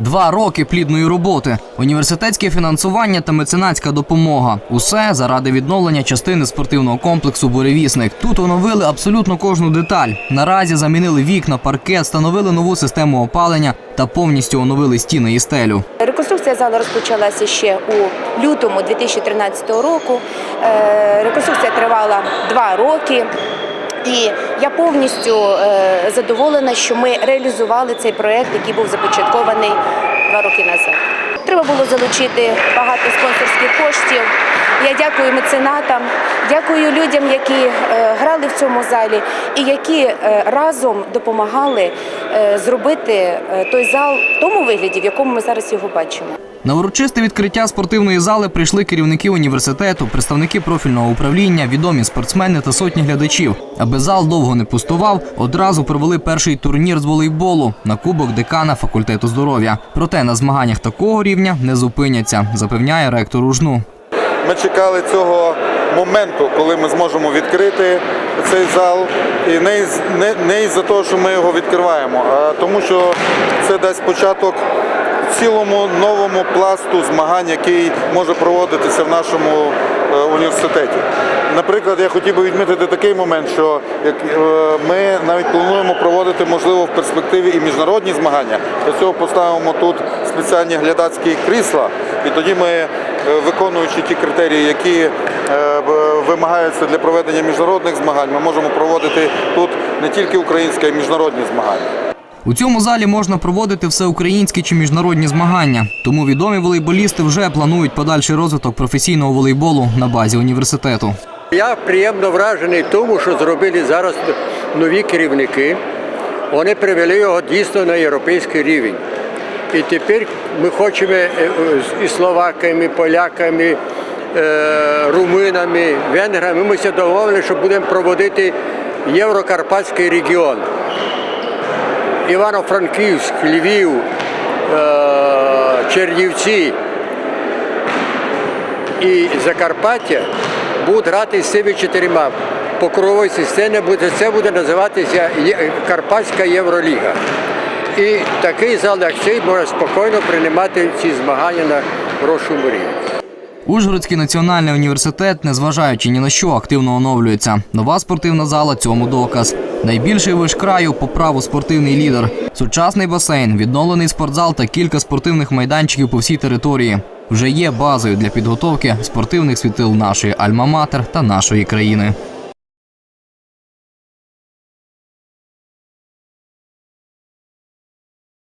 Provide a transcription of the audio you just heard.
Два роки плідної роботи, університетське фінансування та меценатська допомога. Усе заради відновлення частини спортивного комплексу Буревісник. Тут оновили абсолютно кожну деталь. Наразі замінили вікна, паркет, встановили нову систему опалення та повністю оновили стіни і стелю. Реконструкція залу розпочалася ще у лютому 2013 року. Е, Реконструкція тривала два роки. І я повністю е, задоволена, що ми реалізували цей проект, який був започаткований два роки назад. Треба було залучити багато спонсорських коштів. Я дякую меценатам, дякую людям, які е, грали в цьому залі і які е, разом допомагали е, зробити той зал в тому вигляді, в якому ми зараз його бачимо. На урочисте відкриття спортивної зали прийшли керівники університету, представники профільного управління, відомі спортсмени та сотні глядачів. Аби зал довго не пустував, одразу провели перший турнір з волейболу на кубок декана факультету здоров'я. Проте на змаганнях такого рівня не зупиняться, запевняє ректор УЖНУ. Ми чекали цього моменту, коли ми зможемо відкрити цей зал. І не із не, не із-за того, що ми його відкриваємо, а тому, що це дасть початок цілому новому пласту змагань, який може проводитися в нашому е, університеті. Наприклад, я хотів би відмітити такий момент, що е, ми навіть плануємо проводити, можливо, в перспективі і міжнародні змагання. Для цього поставимо тут спеціальні глядацькі крісла, і тоді ми, виконуючи ті критерії, які е, вимагаються для проведення міжнародних змагань, ми можемо проводити тут не тільки українські, а й міжнародні змагання. У цьому залі можна проводити всеукраїнські чи міжнародні змагання. Тому відомі волейболісти вже планують подальший розвиток професійного волейболу на базі університету. Я приємно вражений тому, що зробили зараз нові керівники. Вони привели його дійсно на європейський рівень. І тепер ми хочемо е, е, і словаками, і поляками, е, румунами, венграми. Ми все домовили, що будемо проводити Єврокарпатський регіон. Івано-Франківськ, Львів, Чернівці і Закарпаття будуть грати з цими чотирма. По круговій системі буде це буде називатися Карпатська Євроліга. І такий зал, як цей, може спокійно приймати ці змагання на хорошому рівні. Ужгородський національний університет, незважаючи ні на що, активно оновлюється. Нова спортивна зала цьому доказ. Найбільший виш краю по праву спортивний лідер. Сучасний басейн, відновлений спортзал та кілька спортивних майданчиків по всій території. Вже є базою для підготовки спортивних світил нашої Альма-Матер та нашої країни.